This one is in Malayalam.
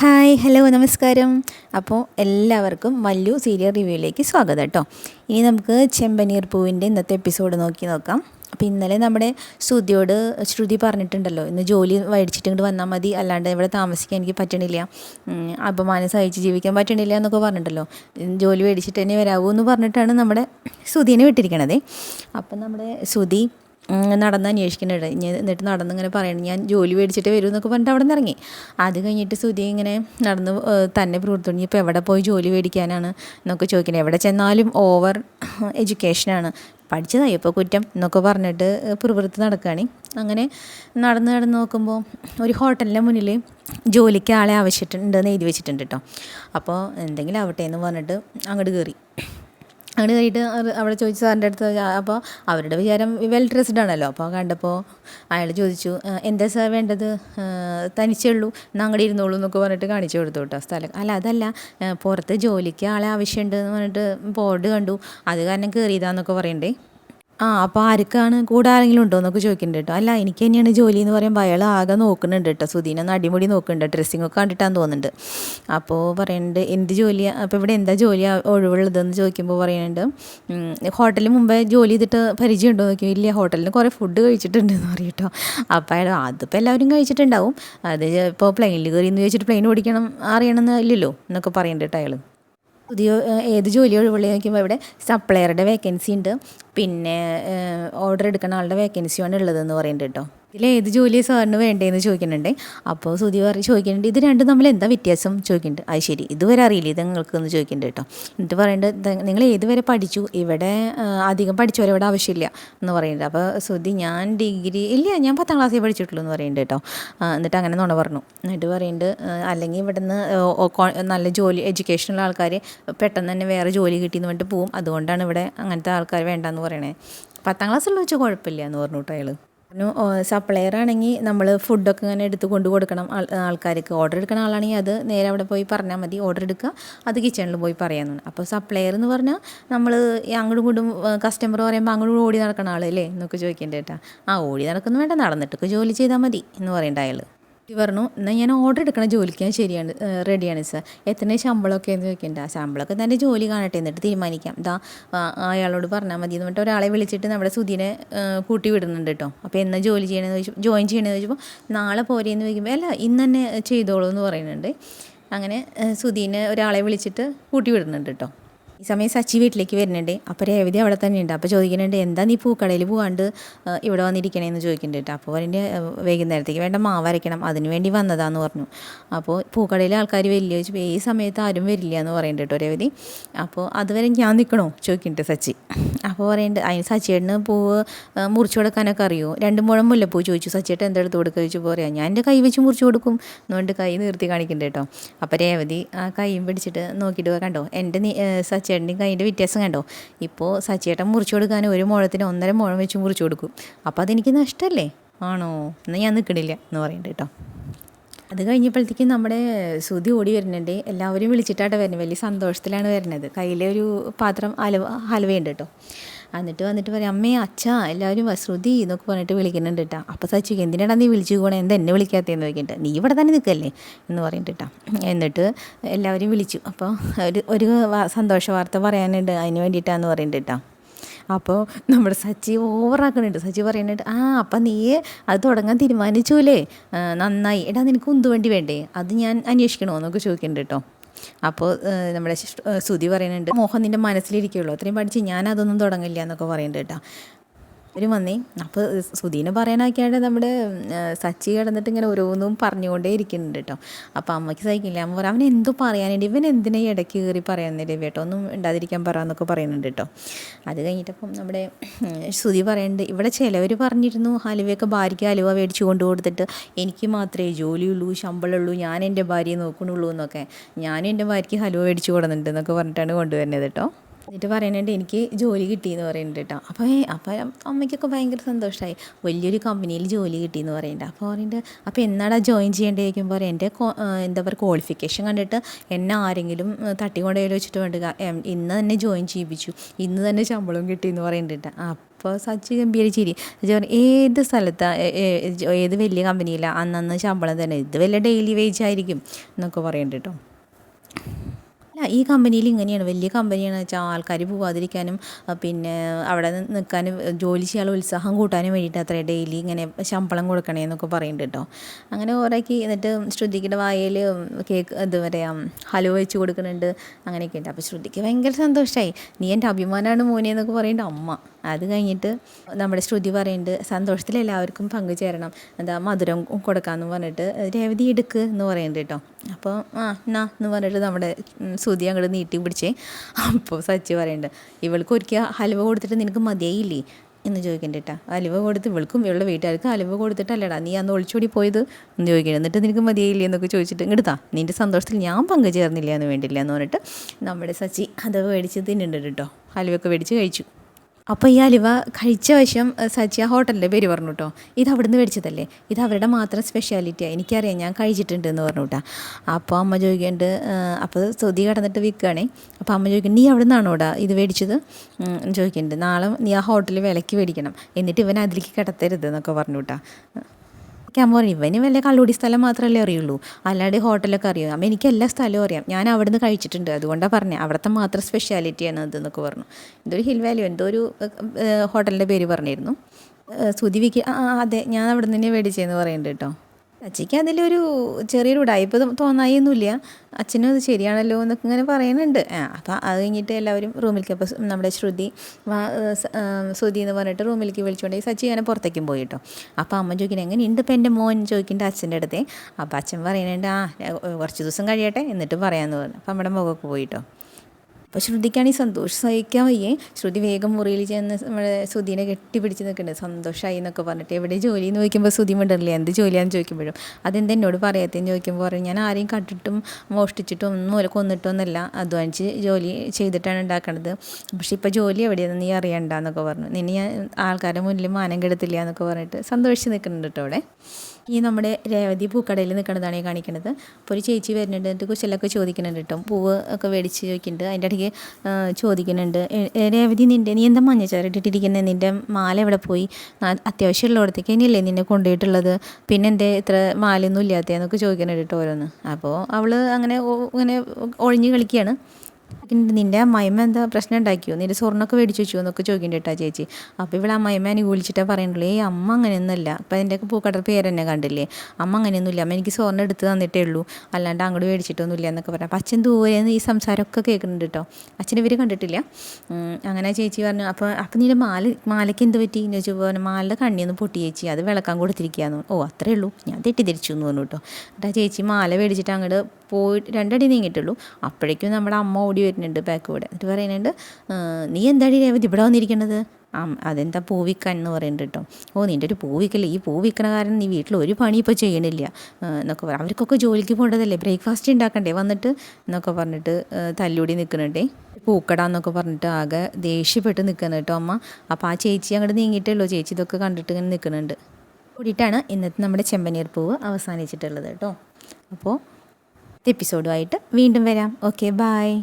ഹായ് ഹലോ നമസ്കാരം. അപ്പോൾ എല്ലാവർക്കും മല്ലു സീരിയൽ റിവ്യൂയിലേക്ക് സ്വാഗതം കേട്ടോ ഇനി നമുക്ക് ചെമ്പനീർ പൂവിന്റെ ഇന്നത്തെ എപ്പിസോഡ് നോക്കി നോക്കാം. അപ്പോൾ ഇന്നലെ നമ്മുടെ ശ്രുതിയോട് ശ്രുതി പറഞ്ഞിട്ടുണ്ടല്ലോ ഇന്ന് ജോലി മേടിച്ചിട്ട് ഇങ്ങോട്ട് വന്നാൽ മതി അല്ലാണ്ട് ഇവിടെ താമസിക്കാൻ എനിക്ക് പറ്റണില്ല. അപമാനം സഹിച്ച് ജീവിക്കാൻ പറ്റണില്ല എന്നൊക്കെ പറഞ്ഞിട്ടല്ലോ ജോലി മേടിച്ചിട്ട് തന്നെ വരാവൂ എന്ന് പറഞ്ഞിട്ടാണ് നമ്മുടെ ശ്രുതിനെ വിട്ടിരിക്കണത്. അപ്പം നമ്മുടെ ശ്രുതി നടന്ന് അന്വേഷിക്കുന്നുണ്ട് എന്നിട്ട് നടന്നിങ്ങനെ പറയണം ഞാൻ ജോലി മേടിച്ചിട്ട് വരും എന്നൊക്കെ പറഞ്ഞിട്ട് അവിടെ നിന്ന് ഇറങ്ങി. അത് കഴിഞ്ഞിട്ട് സുധി ഇങ്ങനെ നടന്ന് തന്നെ പ്രവർത്തിച്ചു ഇപ്പോൾ എവിടെ പോയി ജോലി മേടിക്കാനാണ്? എന്നൊക്കെ ചോദിക്കുന്നത് എവിടെ ചെന്നാലും ഓവർ എഡ്യൂക്കേഷനാണ് പഠിച്ചതായി ഇപ്പോൾ കുറ്റം എന്നൊക്കെ പറഞ്ഞിട്ട് പ്രവൃത്തി നടക്കുകയാണ് അങ്ങനെ നടന്ന് നടന്ന് നോക്കുമ്പോൾ ഒരു ഹോട്ടലിന്റെ മുന്നിൽ ജോലിക്ക് ആളെ ആവശ്യമുണ്ടെന്ന് എഴുതി വെച്ചിട്ടുണ്ട് കേട്ടോ അപ്പോൾ എന്തെങ്കിലും ആവട്ടെ എന്ന് പറഞ്ഞിട്ട് അങ്ങോട്ട് കയറി അങ്ങോട്ട് കഴിഞ്ഞിട്ട് അവിടെ ചോദിച്ചു സാറിന്റെ അടുത്ത് അപ്പോൾ അവരുടെ വിചാരം വെൽ ഡ്രസ്ഡ് ആണല്ലോ. അപ്പോൾ കണ്ടപ്പോൾ അയാൾ ചോദിച്ചു എന്താ സാർ വേണ്ടത്? തനിച്ചേ ഉള്ളൂ. അങ്ങോട്ട് ഇരുന്നോളൂ എന്നൊക്കെ പറഞ്ഞിട്ട് കാണിച്ചു കൊടുത്തു കേട്ടോ സ്ഥലം. അല്ല അതല്ല പുറത്ത് ജോലിക്ക് ആളെ ആവശ്യമുണ്ട് എന്ന് പറഞ്ഞിട്ട് ബോർഡ് കണ്ടു. അത് കാരണം കയറിയതാന്നൊക്കെ പറയണ്ടേ? ആ അപ്പോൾ ആർക്കാണ് കൂടെ ആരെങ്കിലും ഉണ്ടോ എന്നൊക്കെ ചോദിക്കുന്നുണ്ട് കേട്ടോ അല്ല എനിക്ക് തന്നെയാണ് ജോലി എന്ന് പറയുമ്പോൾ അയാൾ ആകെ നോക്കുന്നുണ്ട് കേട്ടോ സുധീനെ ഒന്ന് അടിമുടി നോക്കുന്നുണ്ട് ഡ്രസ്സിങ് ഒക്കെ കണ്ടിട്ടാന്ന് തോന്നുന്നുണ്ട്. അപ്പോൾ പറയുന്നുണ്ട് എന്ത് ജോലിയാണ് അപ്പോൾ ഇവിടെ എന്താ ജോലി ഒഴിവുള്ളതെന്ന് ചോദിക്കുമ്പോൾ പറയുന്നുണ്ട് ഹോട്ടലിൽ മുമ്പേ ജോലി ചെയ്തിട്ട് പരിചയം ഉണ്ടോ നോക്കി ഇല്ല ഹോട്ടലിന് കുറേ ഫുഡ് കഴിച്ചിട്ടുണ്ട് എന്ന് പറയും അപ്പോൾ അയാൾ അതിപ്പോൾ എല്ലാവരും കഴിച്ചിട്ടുണ്ടാവും. അത് ഇപ്പോൾ പ്ലെയിനിൽ കയറി എന്ന് ചോദിച്ചിട്ട് പ്ലെയിൻ ഓടിക്കണം അറിയണമെന്ന് ഇല്ലല്ലോ എന്നൊക്കെ പറയുന്നുണ്ട് കേട്ടോ അയാൾ പുതിയ ഏത് ജോലി ഒഴിവുള്ള നോക്കുമ്പോൾ ഇവിടെ സപ്ലയറുടെ വേക്കൻസി ഉണ്ട്. പിന്നെ ഓർഡർ എടുക്കുന്ന ആളുടെ വേക്കൻസിയാണ് ഉള്ളതെന്ന് പറയുന്നുണ്ട് കേട്ടോ. ഇതിൽ ഏത് ജോലി സാറിന് വേണ്ടതെന്ന് ചോദിക്കുന്നുണ്ട്. അപ്പോൾ സുധി പറഞ്ഞ് ചോദിക്കുന്നുണ്ട് ഇത് രണ്ടും തമ്മിൽ എന്താ വ്യത്യാസം? ചോദിക്കുന്നുണ്ട്. അത് ശരി ഇതുവരെ അറിയില്ല ഇത് നിങ്ങൾക്ക് എന്ന് ചോദിക്കുന്നുണ്ട് കേട്ടോ. എന്നിട്ട് പറയുന്നുണ്ട് "ദ- നിങ്ങൾ ഏതുവരെ പഠിച്ചു? ഇവിടെ അധികം പഠിച്ചവരെ ഇവിടെ ആവശ്യമില്ല എന്ന് പറയുന്നുണ്ട്. അപ്പോൾ സുധി ഞാൻ ഡിഗ്രി ഇല്ല ഞാൻ പത്താം ക്ലാസ്സിൽ പഠിച്ചിട്ടുള്ളൂ എന്ന് പറയുന്നുണ്ട് കേട്ടോ. എന്നിട്ട് അങ്ങനെ നുണ പറഞ്ഞു. എന്നിട്ട് പറയുന്നുണ്ട് അല്ലെങ്കിൽ ഇവിടുന്ന് നല്ല ജോലി എഡ്യൂക്കേഷനുള്ള ആൾക്കാർ പെട്ടെന്ന് തന്നെ വേറെ ജോലി കിട്ടിയെന്ന് പറഞ്ഞിട്ട് പോവും. അതുകൊണ്ടാണ് ഇവിടെ അങ്ങനത്തെ ആൾക്കാർ വേണ്ടെന്ന് പറയണേ. പത്താം ക്ലാസ്സിൽ വെച്ച് കുഴപ്പമില്ല എന്ന് പറഞ്ഞു കേട്ടോ അയാൾ പറഞ്ഞു സപ്ലയർ ആണെങ്കിൽ നമ്മൾ ഫുഡൊക്കെ ഇങ്ങനെ എടുത്ത് കൊണ്ട് കൊടുക്കണം ആൾ ആൾക്കാർക്ക്. ഓർഡർ എടുക്കുന്ന ആളാണെങ്കിൽ അത് നേരെ അവിടെ പോയി പറഞ്ഞാൽ മതി. ഓർഡർ എടുക്കുക. അത് കിച്ചണിൽ പോയി പറയാമെന്നാണ് അപ്പോൾ സപ്ലയർ എന്ന് പറഞ്ഞാൽ നമ്മൾ അങ്ങോട്ടും ഇങ്ങോട്ടും കസ്റ്റമർ പറയുമ്പോൾ അങ്ങോട്ടും ഓടി നടക്കണ ആളല്ലേ എന്നൊക്കെ ചോദിക്കേണ്ടേട്ടാ ആ ഓടി നടക്കുന്നു വേണ്ട. നടന്നിട്ടൊക്കെ ജോലി ചെയ്താൽ മതി എന്ന് പറയേണ്ട അയാൾ കുട്ടി പറഞ്ഞു എന്നാൽ ഞാൻ ഓർഡർ എടുക്കണ ജോലിക്ക് ഞാൻ ശരിയാണ് റെഡിയാണ് സാർ എത്ര ശമ്പളമൊക്കെ എന്ന് ചോദിക്കണ്ട. ശമ്പളമൊക്കെ തന്നെ ജോലി കാണട്ടെ എന്നിട്ട് തീരുമാനിക്കാം. ഇതാ അയാളോട് പറഞ്ഞാൽ മതി എന്നിട്ട് ഒരാളെ വിളിച്ചിട്ട് നമ്മുടെ സുധീനെ കൂട്ടി വിടുന്നുണ്ട് കേട്ടോ. അപ്പോൾ എന്നാ ജോലി ചെയ്യണമെന്ന് ചോദിച്ചു ജോയിൻ ചെയ്യണമെന്ന് ചോദിച്ചപ്പോൾ നാളെ പോരെയെന്ന് ചോദിക്കുമ്പോൾ അല്ല ഇന്ന് തന്നെ ചെയ്തോളൂ എന്ന് പറയുന്നുണ്ട്. അങ്ങനെ സുധീനെ ഒരാളെ വിളിച്ചിട്ട് കൂട്ടി വിടുന്നുണ്ട് കേട്ടോ. ഈ സമയം സച്ചി വീട്ടിലേക്ക് വരുന്നുണ്ട്. അപ്പോൾ രേവതി അവിടെ തന്നെ ഉണ്ട് അപ്പോൾ ചോദിക്കുന്നുണ്ട് എന്താ നീ പൂക്കടയിൽ പോകാണ്ട് ഇവിടെ വന്നിരിക്കണേ? എന്ന് ചോദിക്കുന്നുണ്ട് അപ്പോൾ അതിന്റെ വൈകുന്നേരത്തേക്ക് വേണ്ട മാവ് അരയ്ക്കണം. അതിന് വേണ്ടി വന്നതാന്ന് പറഞ്ഞു. അപ്പോൾ പൂക്കടയിലെ ആൾക്കാർ വലിയ ചോദിച്ചു. ഈ സമയത്ത് ആരും വരില്ല എന്ന് പറയുന്നുണ്ട് കേട്ടോ രേവതി. അപ്പോൾ അതുവരെ ഞാൻ നിൽക്കണോ ചോദിക്കുന്നുണ്ട് സച്ചി. അപ്പോൾ പറയുന്നുണ്ട് അതിന് സച്ചിയേട്ടന് പൂവ് മുറിച്ചു മുറിച്ച് കൊടുക്കാനൊക്കെ അറിയോ? രണ്ട് മുഴം മുല്ലപ്പൂ ചോദിച്ചു. സച്ചിയേട്ടൻ എന്തെടുത്ത് കൊടുക്കുക? ചോദിച്ചു. പറയാം ഞാൻ എന്റെ കൈ വെച്ച് മുറിച്ച് കൊടുക്കും. എന്നുകൊണ്ട് കൈ നിർത്തി കാണിക്കുന്നുണ്ട് കേട്ടോ. അപ്പോൾ രേവതി ആ കൈയും പിടിച്ചിട്ട് നോക്കിയിട്ട് കണ്ടോ? എന്റെ നീ സച്ചേട്ടന്റെയും കൈന്റെ വ്യത്യാസം കണ്ടോ? ഇപ്പോൾ സച്ചേട്ടൻ മുറിച്ച് കൊടുക്കാൻ ഒരു മുഴത്തിന് ഒന്നര മുഴം വെച്ച് മുറിച്ച് കൊടുക്കും. അപ്പോൾ അതെനിക്ക് നഷ്ടമല്ലേ? ആണോ? എന്നാൽ ഞാൻ നിൽക്കണില്ല എന്ന് പറയുന്നുണ്ട് കേട്ടോ. അത് കഴിഞ്ഞപ്പോഴത്തേക്കും നമ്മുടെ സുതി ഓടി വരുന്നുണ്ട്. എല്ലാവരും വിളിച്ചിട്ടാണ് വരുന്നത്. വലിയ സന്തോഷത്തിലാണ് വരുന്നത്. കയ്യിലെ ഒരു പാത്രം ഹലവ ഹലവയുണ്ട് കേട്ടോ. എന്നിട്ട് വന്നിട്ട് പറയും അമ്മേ അച്ഛാ എല്ലാവരും ശ്രുതി എന്നൊക്കെ പറഞ്ഞിട്ട് വിളിക്കുന്നുണ്ട് കേട്ടോ അപ്പോൾ സച്ചിക്ക് എന്തിനാടാ നീ വിളിച്ചു പോകണേ എന്താ എന്നെ വിളിക്കാത്തതെന്ന് ചോദിക്കട്ടെ നീ ഇവിടെ തന്നെ നിൽക്കല്ലേ? എന്ന് പറഞ്ഞിട്ട് എന്നിട്ട് എല്ലാവരും വിളിച്ചു. അപ്പോൾ ഒരു ഒരു സന്തോഷ വാർത്ത പറയാനുണ്ട്. അതിന് വേണ്ടിയിട്ടാന്ന് കേട്ടോ അപ്പോൾ നമ്മുടെ സച്ചി ഓവറാക്കുന്നുണ്ട്. സച്ചി പറയുന്നുണ്ട് ആ അപ്പം നീ അത് തുടങ്ങാൻ തീരുമാനിച്ചൂലേ? നന്നായി. എടാ നിനക്ക് ഉന്തുവണ്ടി വേണ്ടേ? അത് ഞാൻ അന്വേഷിക്കണോ? എന്നൊക്കെ ചോദിക്കുന്നുണ്ട് കേട്ടോ അപ്പോൾ നമ്മുടെ ശ്രുതി പറയുന്നുണ്ട്. മോഹൻ നിന്റെ മനസ്സിലിരിക്കുള്ളൂ. അത്രയും പഠിച്ച് ഞാൻ അതൊന്നും തുടങ്ങില്ല എന്നൊക്കെ പറയുന്നുണ്ട് കേട്ടോ. ഒരു വന്നേ. അപ്പോൾ സുധീനെ പറയാനൊക്കെയാണ് നമ്മുടെ സച്ചി കിടന്നിട്ട് ഇങ്ങനെ ഓരോന്നും പറഞ്ഞുകൊണ്ടേ ഇരിക്കുന്നുണ്ട് കേട്ടോ. അപ്പോൾ അമ്മയ്ക്ക് സഹിക്കില്ല. അമ്മ പറയാം അവൻ എന്തോ പറയാനുണ്ട്? ഇവൻ എന്തിനാ ഇടയ്ക്ക് കയറി പറയുന്നില്ല കേട്ടോ ഒന്നും ഉണ്ടാതിരിക്കാൻ പറയാന്നൊക്കെ പറയുന്നുണ്ട് കേട്ടോ. അത് കഴിഞ്ഞിട്ടപ്പം നമ്മുടെ സുധി പറയുന്നുണ്ട് ഇവിടെ ചിലവർ പറഞ്ഞിരുന്നു ഹലുവയൊക്കെ ഭാര്യയ്ക്ക് ഹലുവ മേടിച്ചു കൊണ്ടു കൊടുത്തിട്ട് എനിക്ക് മാത്രമേ ജോലിയുള്ളൂ ശമ്പളമുള്ളൂ ഞാൻ എന്റെ ഭാര്യയെ നോക്കണുള്ളൂ എന്നൊക്കെ. ഞാനും എന്റെ ഭാര്യയ്ക്ക് ഹലുവ മേടിച്ചു കൊടുക്കുന്നുണ്ട് എന്നൊക്കെ പറഞ്ഞിട്ടാണ് കൊണ്ടുവരുന്നത് കേട്ടോ. എന്നിട്ട് പറയുന്നുണ്ട് എനിക്ക് ജോലി കിട്ടിയെന്ന് പറയുന്നുണ്ട് കേട്ടോ അപ്പോൾ ഏ അപ്പോൾ അമ്മയ്ക്കൊക്കെ ഭയങ്കര സന്തോഷമായി വലിയൊരു കമ്പനിയിൽ ജോലി കിട്ടി എന്ന് പറയുന്നുണ്ട് അപ്പോൾ പറയുന്നുണ്ട് അപ്പോൾ എന്നാടാ ജോയിൻ ചെയ്യേണ്ടത് ചോദിക്കുമ്പോൾ എന്റെ എന്താ പറയുക ക്വാളിഫിക്കേഷൻ കണ്ടിട്ട് എന്നെ ആരെങ്കിലും തട്ടിക്കൊണ്ട് വെച്ചിട്ട് വേണ്ട? ഇന്ന് തന്നെ ജോയിൻ ചെയ്യിപ്പിച്ചു. ഇന്ന് തന്നെ ശമ്പളം കിട്ടിയെന്ന് പറയുന്നുണ്ട് കേട്ടോ അപ്പോൾ സച്ചി ഗംഭീര ചിരി. ഏത് സ്ഥലത്താണ് ഏത് വലിയ കമ്പനിയിലാണ് അന്നന്ന് ശമ്പളം തന്നെ. ഇത് വലിയ ഡെയിലി വേജ് ആയിരിക്കും എന്നൊക്കെ പറയുന്നുണ്ട് കേട്ടോ ഈ കമ്പനിയിൽ ഇങ്ങനെയാണ്. വലിയ കമ്പനിയാണ്. വെച്ചാൽ ആൾക്കാർ പോവാതിരിക്കാനും പിന്നെ അവിടെ നിൽക്കാനും ജോലി ചെയ്യാനുള്ള ഉത്സാഹം കൂട്ടാനും വേണ്ടിയിട്ട് അത്ര ഡെയിലി ഇങ്ങനെ ശമ്പളം കൊടുക്കണേ എന്നൊക്കെ പറയുന്നുണ്ട് കേട്ടോ അങ്ങനെ ഓരോക്കി എന്നിട്ട് ശ്രുതിക്കിന്റെ വായയിൽ കേക്ക് എന്താ പറയുക ഹലുവ വെച്ച് കൊടുക്കുന്നുണ്ട് അങ്ങനെയൊക്കെ ഉണ്ട്. അപ്പോൾ ശ്രുതിക്ക് ഭയങ്കര സന്തോഷമായി നീ എന്റെ അഭിമാനമാണ് മോനെ എന്നൊക്കെ പറയുന്നുണ്ട് അമ്മ. അത് കഴിഞ്ഞിട്ട് നമ്മുടെ ശ്രുതി പറയുന്നുണ്ട് സന്തോഷത്തിൽ എല്ലാവർക്കും പങ്കുചേരണം. എന്താ മധുരം കൊടുക്കാമെന്ന് പറഞ്ഞിട്ട് രേവതി എടുക്ക് എന്ന് പറയുന്നുണ്ട് കേട്ടോ അപ്പോൾ ആ എന്നാ എന്ന് പറഞ്ഞിട്ട് നമ്മുടെ സുതി അങ്ങോട്ട് നീട്ടി പിടിച്ചേ. അപ്പോൾ സച്ചി പറയുന്നുണ്ട് ഇവൾക്ക് ഒരിക്കൽ ഹലുവ കൊടുത്തിട്ട് നിനക്ക് മതിയായില്ലേ? എന്ന് ചോദിക്കണ്ടേട്ടാ അലുവ കൊടുത്ത് ഇവൾക്കും ഇവളുടെ വീട്ടുകാർക്ക് അലുവ കൊടുത്തിട്ടല്ലടാ നീ അന്ന് ഒളിച്ചോടി പോയത്? എന്ന് ചോദിക്കണം എന്നിട്ട് നിനക്ക് മതിയായില്ലേ? എന്നൊക്കെ ചോദിച്ചിട്ട് ഇങ്ങോട്ടാ നിന്റെ സന്തോഷത്തിൽ ഞാൻ പങ്കു ചേർന്നില്ല എന്ന് വേണ്ടില്ല എന്ന് പറഞ്ഞിട്ട് നമ്മുടെ സച്ചി അത് മേടിച്ച് തിന്നുന്നുണ്ട് കേട്ടോ ഹലുവയൊക്കെ മേടിച്ച് കഴിച്ചു. അപ്പോൾ ഈ അലുവ കഴിച്ച വശം ഏഹ്, സച്ചി ആ ഹോട്ടലിന്റെ പേര് പറഞ്ഞു കേട്ടോ ഇത് അവിടുന്ന് മേടിച്ചതല്ലേ? ഇത് അവരുടെ മാത്രം സ്പെഷ്യാലിറ്റിയാണ് എനിക്കറിയാം ഞാൻ കഴിച്ചിട്ടുണ്ട് എന്ന് പറഞ്ഞു കേട്ടോ അപ്പോൾ അമ്മ ചോദിക്കേണ്ടത് അപ്പോൾ സ്തുതി കടന്നിട്ട് വിൽക്കുകയാണേ അപ്പോൾ അമ്മ ചോദിക്കുന്നത് നീ അവിടെ നിന്നാണോടാ ഇത് മേടിച്ചത്? ചോദിക്കുന്നുണ്ട് നാളെ നീ ആ ഹോട്ടലിൽ വിലക്ക് മേടിക്കണം. എന്നിട്ട് ഇവൻ അതിലേക്ക് കിടത്തരുത് എന്നൊക്കെ പറഞ്ഞു കേട്ടോ ഞാൻ പറഞ്ഞു ഇവന് വല്ല കള്ളുടി സ്ഥലം മാത്രമല്ലേ അറിയുള്ളൂ. അല്ലാണ്ട് ഹോട്ടലൊക്കെ അറിയൂ? അപ്പം എനിക്ക് എല്ലാ സ്ഥലവും അറിയാം. ഞാൻ അവിടെ നിന്ന് കഴിച്ചിട്ടുണ്ട്. അതുകൊണ്ടാണ് പറഞ്ഞത് അവിടുത്തെ മാത്രം സ്പെഷ്യാലിറ്റിയാണ് അതെന്നൊക്കെ പറഞ്ഞു. ഇതൊരു ഹിൽ വാല്യൂ എന്തോ ഒരു ഹോട്ടലിന്റെ പേര് പറഞ്ഞിരുന്നു. സുതി വിക്ക് ആ ആ, അതെ. ഞാൻ അവിടെ നിന്ന് തന്നെ മേടിച്ചതെന്ന് പറയുന്നുണ്ട് കേട്ടോ. അച്ഛയ്ക്ക് അതിലൊരു ചെറിയൊരു ഉടായ്പ തോന്നായൊന്നുമില്ല. അച്ഛനും അത് ശരിയാണല്ലോ എന്നൊക്കെ ഇങ്ങനെ പറയുന്നുണ്ട്. ആ അപ്പം അത് കഴിഞ്ഞിട്ട് എല്ലാവരും റൂമിലേക്ക് അപ്പോൾ നമ്മുടെ ശ്രുതി ശ്രുതി എന്ന് പറഞ്ഞിട്ട് റൂമിലേക്ക് വിളിച്ചുകൊണ്ടേ സച്ചി ഇങ്ങനെ പുറത്തേക്കും പോയി കേട്ടോ. അപ്പോൾ അമ്മ ചോദിക്കുന്നത് എങ്ങനെയുണ്ട് ഇപ്പം എന്റെ മോൻ? ചോദിക്കേണ്ട അച്ഛന്റെ അടുത്തേ. അപ്പോൾ അച്ഛൻ പറയുന്നുണ്ട് ആ കുറച്ച് ദിവസം കഴിയട്ടെ എന്നിട്ട് പറയാമെന്ന് പറഞ്ഞു. അപ്പം നമ്മുടെ മുഖമൊക്കെ പോയി കേട്ടോ. അപ്പോൾ ശ്രുതിക്കാണെങ്കിൽ സന്തോഷം സഹിക്കാൻ വയ്യേ. ശ്രുതി വേഗം മുറിയിൽ ചെന്ന് നമ്മുടെ ശ്രുതിനെ കെട്ടിപ്പിടിച്ച് നിൽക്കുന്നുണ്ട് സന്തോഷമായി എന്നൊക്കെ പറഞ്ഞിട്ട് എവിടെ ജോലി എന്ന് ചോദിക്കുമ്പോൾ ശ്രുതി മിണ്ടറില്ല എന്ത് ജോലിയാണെന്ന് ചോദിക്കുമ്പോഴും. അതെന്ത് എന്നോട് പറയാത്തേന്ന് ചോദിക്കുമ്പോൾ പറയും ഞാൻ ആരെയും കട്ടിട്ടും മോഷ്ടിച്ചിട്ടും ഒന്നും ഒരു കൊന്നിട്ടൊന്നുമല്ല. അധ്വാനിച്ച് ജോലി ചെയ്തിട്ടാണ് ഉണ്ടാക്കണത്. പക്ഷേ ഇപ്പോൾ ജോലി എവിടെയാണെന്ന് നീ അറിയണ്ട എന്നൊക്കെ പറഞ്ഞു. നിന്നെ ഞാൻ ആൾക്കാരുടെ മുന്നിൽ മാനം കെടുത്തില്ല എന്നൊക്കെ പറഞ്ഞിട്ട് സന്തോഷിച്ച് നിൽക്കുന്നുണ്ട് കേട്ടോ അവിടെ. ഈ നമ്മുടെ രേവതി പൂക്കടയിൽ നിൽക്കുന്നതാണ് ഈ കാണിക്കുന്നത്. അപ്പോൾ ഒരു ചേച്ചി വരുന്നുണ്ട് എന്നിട്ട് കുശലൊക്കെ ചോദിക്കുന്നുണ്ട് കേട്ടോ. പൂവ് ഒക്കെ മേടിച്ച് ചോദിക്കുന്നുണ്ട്. അതിന്റെ ഇടയ്ക്ക് ചോദിക്കുന്നുണ്ട്. "എ- എ, രേവതി നിന്റെ നീ എന്താ മഞ്ഞ ചേരട്ടിട്ടിരിക്കുന്നത് നിന്റെ മാല എവിടെ പോയി? അത്യാവശ്യമുള്ളിടത്തേക്ക് തന്നെയല്ലേ നിന്നെ കൊണ്ടുപോയിട്ടുള്ളത്? പിന്നെ എന്റെ ഇത്ര മാലയൊന്നും ഇല്ലാത്തതെന്നൊക്കെ ചോദിക്കുന്നുണ്ട് കേട്ടോ ഓരോന്ന്. അപ്പോൾ അവൾ അങ്ങനെ ഇങ്ങനെ ഒഴിഞ്ഞ് കളിക്കുകയാണ്. നിന്റെ അമ്മായിമ്മ എന്താ പ്രശ്നം ഉണ്ടാക്കിയോ? നിന്റെ സ്വർണമൊക്കെ മേടിച്ചു വെച്ചു എന്നൊക്കെ ചോദിക്കുന്നുണ്ട് കേട്ടോ ചേച്ചി. അപ്പോൾ ഇവിടെ അമ്മായിമ്മ അനുകൂലിച്ചിട്ടാ പറയണുള്ളൂ ഏയ് അമ്മ അങ്ങനെയൊന്നുമല്ല. അപ്പോൾ അതിന്റെ പൂക്കട പേര് തന്നെ കണ്ടില്ലേ? അമ്മ അങ്ങനെയൊന്നുമില്ല. അമ്മ എനിക്ക് സ്വർണം എടുത്ത് തന്നിട്ടേ ഉള്ളൂ. അല്ലാണ്ട് അങ്ങോട്ട് മേടിച്ചിട്ടൊന്നുമില്ല എന്നൊക്കെ പറയാം അപ്പം അച്ഛൻ ദൂരെ ഈ സംസാരമൊക്കെ കേൾക്കുന്നുണ്ട് കേട്ടോ അച്ഛൻ ഇവർ കണ്ടിട്ടില്ല. അങ്ങനെ ചേച്ചി പറഞ്ഞു അപ്പോൾ അപ്പോൾ നിന്റെ മാല മാലയ്ക്ക് എന്ത് പറ്റി? എന്ന് ചോദിച്ചപ്പോൾ മാലയുടെ കണ്ണിയൊന്ന് പൊട്ടി ചേച്ചി. അത് വിളക്കാൻ കൊടുത്തിരിക്കുകയെന്ന്. ഓ അത്രേ ഉള്ളൂ. ഞാൻ തെറ്റിദ്ധരിച്ചു എന്ന് പറഞ്ഞു കേട്ടോ എന്നിട്ട് ആ ചേച്ചി മാല മേടിച്ചിട്ട് അങ്ങോട്ട് പോയി രണ്ടടി നീങ്ങിയിട്ടുള്ളൂ. അപ്പോഴേക്കും നമ്മുടെ അമ്മ ഓടി വരുന്നുണ്ട് ബാക്ക് കൂടെ എന്നിട്ട് പറയുന്നുണ്ട് നീ എന്താടി രേവതി ഇവിടെ വന്നിരിക്കുന്നത് ആ അതെന്താ പൂവിക്കാൻ എന്ന് പറയുന്നുണ്ട് കേട്ടോ ഓ നിന്റെ ഒരു പൂവിക്കല്ലേ? ഈ പൂവിക്കണ കാരണം നീ വീട്ടിൽ ഒരു പണി ഇപ്പോൾ ചെയ്യണില്ല. എന്നൊക്കെ പറയും അവർക്കൊക്കെ ജോലിക്ക് പോകേണ്ടതല്ലേ? ബ്രേക്ക്ഫാസ്റ്റ് ഉണ്ടാക്കണ്ടേ വന്നിട്ട്? എന്നൊക്കെ പറഞ്ഞിട്ട് തല്ലുടി നിൽക്കുന്നുണ്ടേ പൂക്കട എന്നൊക്കെ പറഞ്ഞിട്ട് ആകെ ദേഷ്യപ്പെട്ട് നിൽക്കുന്നത് കേട്ടോ അമ്മ. അപ്പോൾ ആ ചേച്ചി അങ്ങോട്ട് നീങ്ങിയിട്ടല്ലോ ചേച്ചി ഇതൊക്കെ കണ്ടിട്ട് ഇങ്ങനെ നിൽക്കുന്നുണ്ട് കൂടിയിട്ടാണ് ഇന്നത്തെ നമ്മുടെ ചെമ്പനീർ പൂവ് അവസാനിച്ചിട്ടുള്ളത് കേട്ടോ അപ്പോൾ എപ്പിസോഡുമായിട്ട് വീണ്ടും വരാം. Okay bye